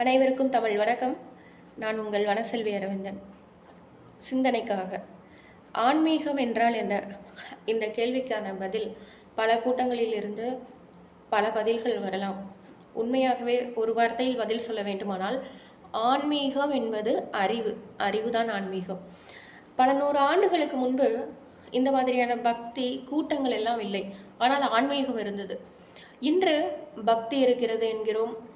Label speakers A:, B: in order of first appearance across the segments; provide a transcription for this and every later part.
A: அனைவருக்கும் தமிழ் வணக்கம். நான் உங்கள் வனசெல்வி அரவிந்தன். சிந்தனைக்காக. ஆன்மீகம் என்றால் என்ன? இந்த கேள்விக்கான பதில் பல கூட்டங்களில் இருந்து பல பதில்கள் வரலாம். உண்மையாகவே ஒரு வார்த்தையில் பதில் சொல்ல வேண்டுமானால் ஆன்மீகம் என்பது அறிவு. அறிவுதான் ஆன்மீகம். பல நூறு ஆண்டுகளுக்கு முன்பு இந்த மாதிரியான பக்தி கூட்டங்கள் எல்லாம் இல்லை. ஆனால் ஆன்மீகம் இருந்தது. இன்று பக்தி இருக்கிறது என்கிறோம்.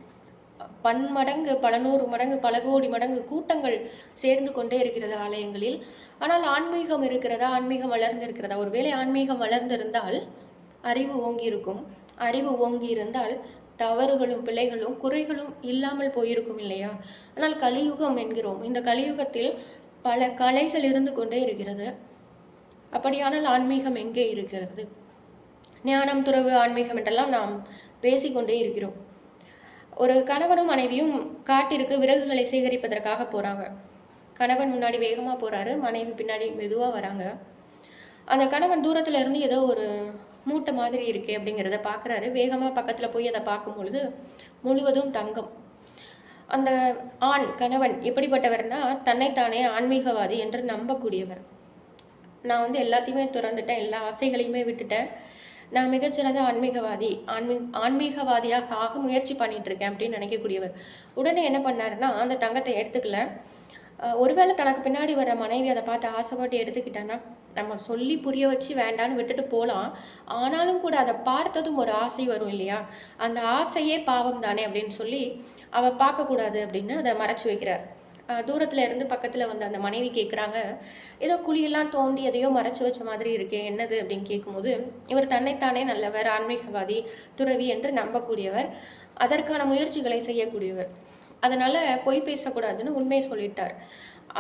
A: பன்மடங்கு பல நூறு மடங்கு பல கோடி மடங்கு கூட்டங்கள் சேர்ந்து கொண்டே இருக்கிறது ஆலயங்களில்? ஆனால் ஆன்மீகம் இருக்கிறதா? ஆன்மீகம் வளர்ந்து இருக்கிறதா ஒருவேளை ஆன்மீகம் வளர்ந்திருந்தால் அறிவு ஓங்கி இருக்கும் அறிவு ஓங்கி இருந்தால் தவறுகளும் பிழைகளும் குறைகளும் இல்லாமல் போயிருக்கும் இல்லையா? ஆனால் கலியுகம் என்கிறோம். இந்த கலியுகத்தில் பல கலைகள் இருந்து கொண்டே இருக்கிறது. அப்படியானால் ஆன்மீகம் எங்கே இருக்கிறது? ஞானம் துறவு ஆன்மீகம் என்றெல்லாம் நாம் பேசிக்கொண்டே இருக்கிறோம். ஒரு கணவனும் மனைவியும் காட்டிற்கு விறகுகளை சேகரிப்பதற்காக போகிறாங்க கணவன் முன்னாடி வேகமாக போகிறாரு மனைவி பின்னாடி மெதுவாக வராங்க. அந்த கணவன் தூரத்துல இருந்து ஏதோ ஒரு மூட்டை மாதிரி இருக்கே அப்படிங்கிறத பார்க்குறாரு வேகமாக பக்கத்தில் போய் அதை பார்க்கும் பொழுது முழுவதும் தங்கம். அந்த ஆண் கணவன் எப்படிப்பட்டவர்னா தன்னைத்தானே ஆன்மீகவாதி என்று நம்பக்கூடியவர். நான் வந்து எல்லாத்தையுமே துறந்துட்டேன் எல்லா ஆசைகளையுமே விட்டுட்டேன். நான் மிகச்சிறந்த ஆன்மீகவாதி ஆன்மீ ஆன்மீகவாதியாக ஆக முயற்சி பண்ணிட்டு இருக்கேன் அப்படின்னு நினைக்கக்கூடியவர். உடனே என்ன பண்ணாருன்னா அந்த தங்கத்தை எடுத்துக்கல. ஒருவேளை தனக்கு பின்னாடி வர மனைவி அதை பார்த்து ஆசைப்பட்டு எடுத்துக்கிட்டான்னா நம்ம சொல்லி புரிய வச்சு வேண்டான்னு விட்டுட்டு போகலாம் ஆனாலும் கூட அதை பார்த்ததும் ஒரு ஆசை வரும் இல்லையா? அந்த ஆசையே பாவம் தானே அப்படின்னு சொல்லி அவ பார்க்கக்கூடாது அப்படின்னு அதை மறைச்சு வைக்கிறார். தூரத்துல இருந்து பக்கத்துல வந்து அந்த மனைவி கேட்குறாங்க ஏதோ குழியெல்லாம் தோண்டி எதையோ மறைச்சு வச்ச மாதிரி இருக்கே என்னது அப்படின்னு கேட்கும்போது இவர் தன்னைத்தானே நல்லவர் ஆன்மீகவாதி துறவி என்று நம்பக்கூடியவர் அதற்கான முயற்சிகளை செய்யக்கூடியவர். அதனால பொய் பேசக்கூடாதுன்னு உண்மையை சொல்லிட்டார்.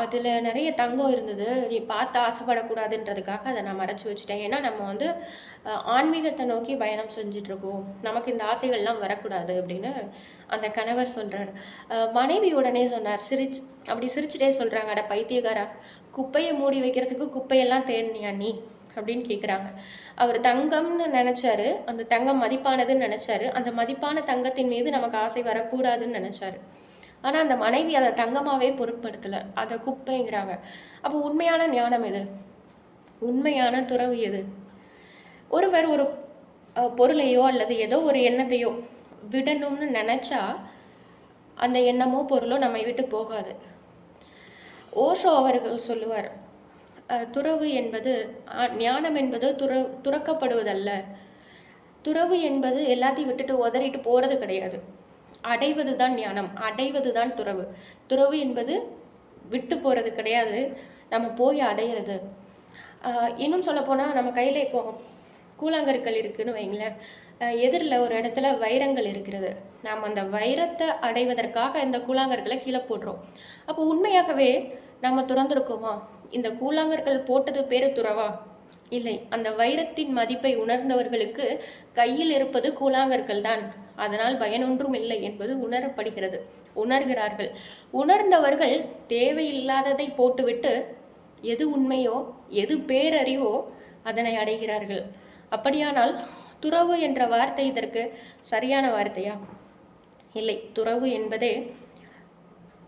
A: அதில் நிறைய தங்கம் இருந்தது. நீ பார்த்து ஆசைப்படக்கூடாதுன்றதுக்காக அதை நான் மறைச்சி வச்சுட்டேன். ஏன்னா நம்ம வந்து ஆன்மீகத்தை நோக்கி பயணம் செஞ்சுட்டு இருக்கோம் நமக்கு இந்த ஆசைகள்லாம் வரக்கூடாது அப்படின்னு அந்த கணவர் சொல்கிறார் மனைவி உடனே சொன்னார் சிரிச்சு அப்படி சிரிச்சுட்டே சொல்றாங்க. அட குப்பையை மூடி வைக்கிறதுக்கு குப்பையெல்லாம் தேடினியா நீ? அப்படின்னு கேட்குறாங்க அவர் தங்கம்னு நினைச்சாரு. அந்த தங்கம் மதிப்பானதுன்னு நினச்சாரு. அந்த மதிப்பான தங்கத்தின் மீது நமக்கு ஆசை வரக்கூடாதுன்னு நினச்சாரு. ஆனால் அந்த மனைவி அதை தங்கமாகவே பொருட்படுத்தலை. அதை குப்பைங்கிறாங்க. அப்போ உண்மையான ஞானம் எது? உண்மையான துறவு எது? ஒருவர் ஒரு பொருளையோ அல்லது ஏதோ ஒரு எண்ணத்தையோ விடணும்னு நினச்சா அந்த எண்ணமோ பொருளோ நம்மை விட்டு போகாது. ஓஷோ அவர்கள் சொல்லுவார் துறவு என்பது ஞானம் என்பது துற துறக்கப்படுவதல்ல. துறவு என்பது எல்லாத்தையும் விட்டுட்டு உதறிட்டு போகிறது கிடையாது. அடைவது தான் ஞானம் அடைவது தான் துறவு. துறவு என்பது விட்டு போகிறது கிடையாது நம்ம போய் அடையிறது. இன்னும் சொல்லப்போனால் நம்ம கையில் இப்போ கூழாங்கற்கள் இருக்குதுன்னு வைங்களேன் எதிரில் ஒரு இடத்துல வைரங்கள் இருக்கிறது. நாம் அந்த வைரத்தை அடைவதற்காக இந்த கூழாங்கற்களை கீழே போடுறோம். அப்போ உண்மையாகவே நம்ம துறந்துருக்கோமா? இந்த கூழாங்கற்கள் போட்டது பேர் துறவா? இல்லை. அந்த வைரத்தின் மதிப்பை உணர்ந்தவர்களுக்கு கையில் இருப்பது கூழாங்கற்கள் தான் அதனால் பயனொன்றும் இல்லை என்பது உணரப்படுகிறது. உணர்கிறார்கள். உணர்ந்தவர்கள் தேவையில்லாததை போட்டுவிட்டு எது உண்மையோ எது பேரறிவோ அதனை அடைகிறார்கள். அப்படியானால் துறவு என்ற வார்த்தை இதற்கு சரியான வார்த்தையா? இல்லை. துறவு என்பதே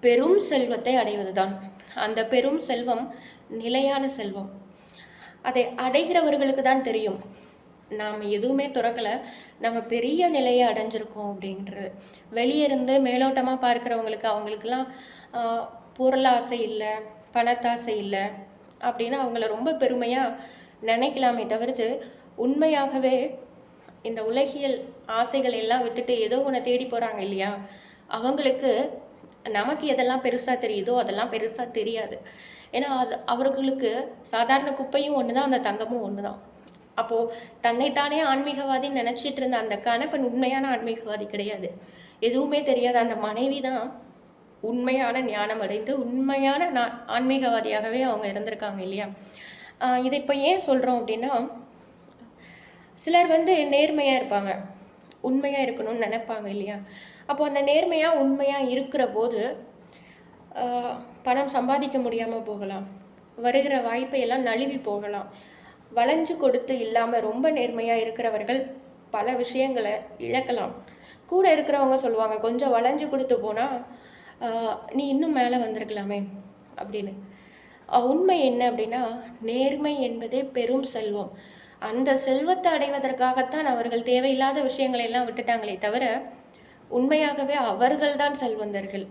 A: பெரும் செல்வத்தை அடைவதுதான். அந்த பெரும் செல்வம் நிலையான செல்வம். அதை அடைகிறவர்களுக்கு தான் தெரியும். நாம் எதுவுமே துறக்கல. நம்ம பெரிய நிலையை அடைஞ்சிருக்கோம் அப்படின்றது. வெளியே இருந்து மேலோட்டமாக பார்க்குறவங்களுக்கு அவங்களுக்கெல்லாம் பொருளாசை இல்லை பணத்தாசை இல்லை அப்படின்னு அவங்கள ரொம்ப பெருமையாக நினைக்கலாமே தவிர்த்து உண்மையாகவே இந்த உலகியல் ஆசைகள் எல்லாம் விட்டுட்டு ஏதோ ஒன்று தேடி போகிறாங்க இல்லையா? அவங்களுக்கு நமக்கு எதெல்லாம் பெருசாக தெரியுதோ அதெல்லாம் பெருசாக தெரியாது. ஏன்னா அது அவர்களுக்கு சாதாரண குப்பையும் ஒன்று தான் அந்த தங்கமும் ஒன்று தான் அப்போது தன்னைத்தானே ஆன்மீகவாதின்னு நினச்சிட்டு இருந்த அந்த கணப்பன் உண்மையான ஆன்மீகவாதி கிடையாது. எதுவுமே தெரியாத அந்த மனைவி தான் உண்மையான ஞானம் அடைந்து உண்மையான நா- ஆன்மீகவாதியாகவே அவங்க இருந்திருக்காங்க இல்லையா? இதை இப்போ ஏன் சொல்கிறோம் அப்படின்னா சிலர் வந்து நேர்மையாக இருப்பாங்க உண்மையாக இருக்கணும்னு நினைப்பாங்க இல்லையா? அப்போ அந்த நேர்மையாக உண்மையாக இருக்கிற போது பணம் சம்பாதிக்க முடியாமல் போகலாம். வருகிற வாய்ப்பை எல்லாம் நழுவி போகலாம். வளைஞ்சு கொடுத்து இல்லாமல் ரொம்ப நேர்மையாக இருக்கிறவர்கள் பல விஷயங்களை இழக்கலாம். கூட இருக்கிறவங்க சொல்லுவாங்க கொஞ்சம் வளைஞ்சு கொடுத்து போனால் நீ இன்னும் மேலே வந்திருக்கலாமே அப்படின்னு. உண்மை என்ன அப்படின்னா நேர்மை என்பதே பெரும் செல்வம். அந்த செல்வத்தை அடைவதற்காகத்தான் அவர்கள் தேவையில்லாத விஷயங்களை எல்லாம் விட்டுட்டாங்களே தவிர உண்மையாகவே அவர்கள்தான் செல்வந்தர்கள்.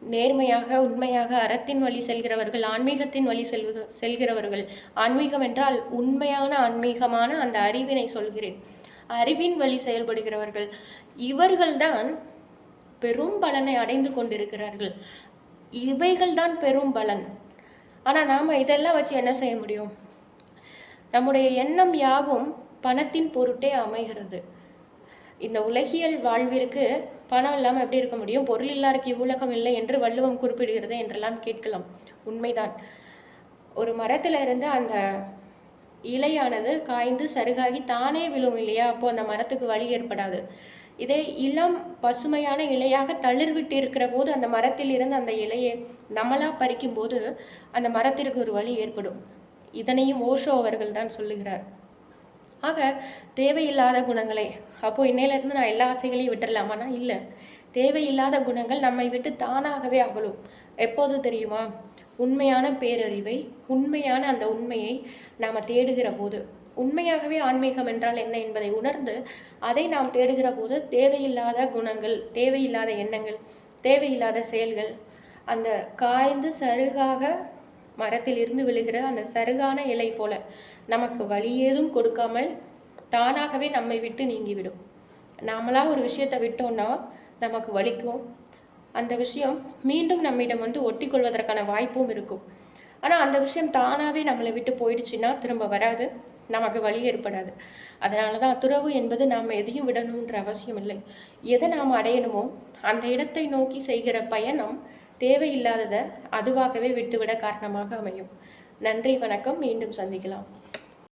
A: நேர்மையாக உண்மையாக அறத்தின் வழி செல்கிறவர்கள் ஆன்மீகத்தின் வழி செல்வ செல்கிறவர்கள். ஆன்மீகம் என்றால் உண்மையான ஆன்மீகமான அந்த அறிவினை சொல்கிறேன். அறிவின் வழி செயல்படுகிறவர்கள். இவர்கள்தான் பெரும் பலனை அடைந்து கொண்டிருக்கிறார்கள். இவைகள்தான் பெரும் பலன். ஆனால் நாம் இதெல்லாம் வச்சு என்ன செய்ய முடியும்? நம்முடைய எண்ணம் யாவும் பணத்தின் பொருட்டே அமைகிறது. இந்த உலகியல் வாழ்விற்கு பணம் இல்லாமல் எப்படி இருக்க முடியும்? பொருள் இல்லாருக்கு இவ்வுலகம் இல்லை என்று வள்ளுவம் குறிப்பிடுகிறது என்றெல்லாம் கேட்கலாம். உண்மைதான். ஒரு மரத்துல இருந்து அந்த இலையானது காய்ந்து சருகாகி தானே விழும் இல்லையா? அப்போ அந்த மரத்துக்கு வழி ஏற்படாது. இதே இளம் பசுமையான இலையாக தளிர்விட்டு இருக்கிற போது அந்த மரத்தில் இருந்து அந்த இலையை நம்மளா பறிக்கும் போது அந்த மரத்திற்கு ஒரு வழி ஏற்படும். இதனையும் ஓஷோ அவர்கள் தான் சொல்லுகிறார். ஆக தேவையில்லாத குணங்களை. அப்போது இன்னையிலேருந்து நான் எல்லா ஆசைகளையும் விட்டுடலாமானா இல்லை. தேவையில்லாத குணங்கள் நம்மை விட்டு தானாகவே அகலும். எப்போது தெரியுமா? உண்மையான பேரறிவை உண்மையான அந்த உண்மையை நாம் தேடுகிற போது. உண்மையாகவே ஆன்மீகம் என்றால் என்ன என்பதை உணர்ந்து அதை நாம் தேடுகிற போது தேவையில்லாத குணங்கள் தேவையில்லாத எண்ணங்கள் தேவையில்லாத செயல்கள் அந்த காய்ந்து சருகாக மரத்தில் இருந்து விழுகிற அந்த சருகான இலை போல நமக்கு வழி ஏதும் கொடுக்காமல் தானாகவே நம்மை விட்டு நீங்கிவிடும். நாமளாக ஒரு விஷயத்தை விட்டோம்னா நமக்கு வலிக்கும். அந்த விஷயம் மீண்டும் நம்மிடம் வந்து ஒட்டி கொள்வதற்கான வாய்ப்பும் இருக்கும். ஆனால் அந்த விஷயம் தானாகவே நம்மளை விட்டு போயிடுச்சுன்னா திரும்ப வராது. நமக்கு வழி ஏற்படாது. அதனால தான் துறவு என்பது நாம் எதையும் விடணுன்ற அவசியம் இல்லை எதை நாம் அடையணுமோ அந்த இடத்தை நோக்கி செய்கிற பயணம் தேவையில்லாததை அதுவாகவே விட்டுவிட காரணமாக அமையும். நன்றி வணக்கம். மீண்டும் சந்திக்கலாம்.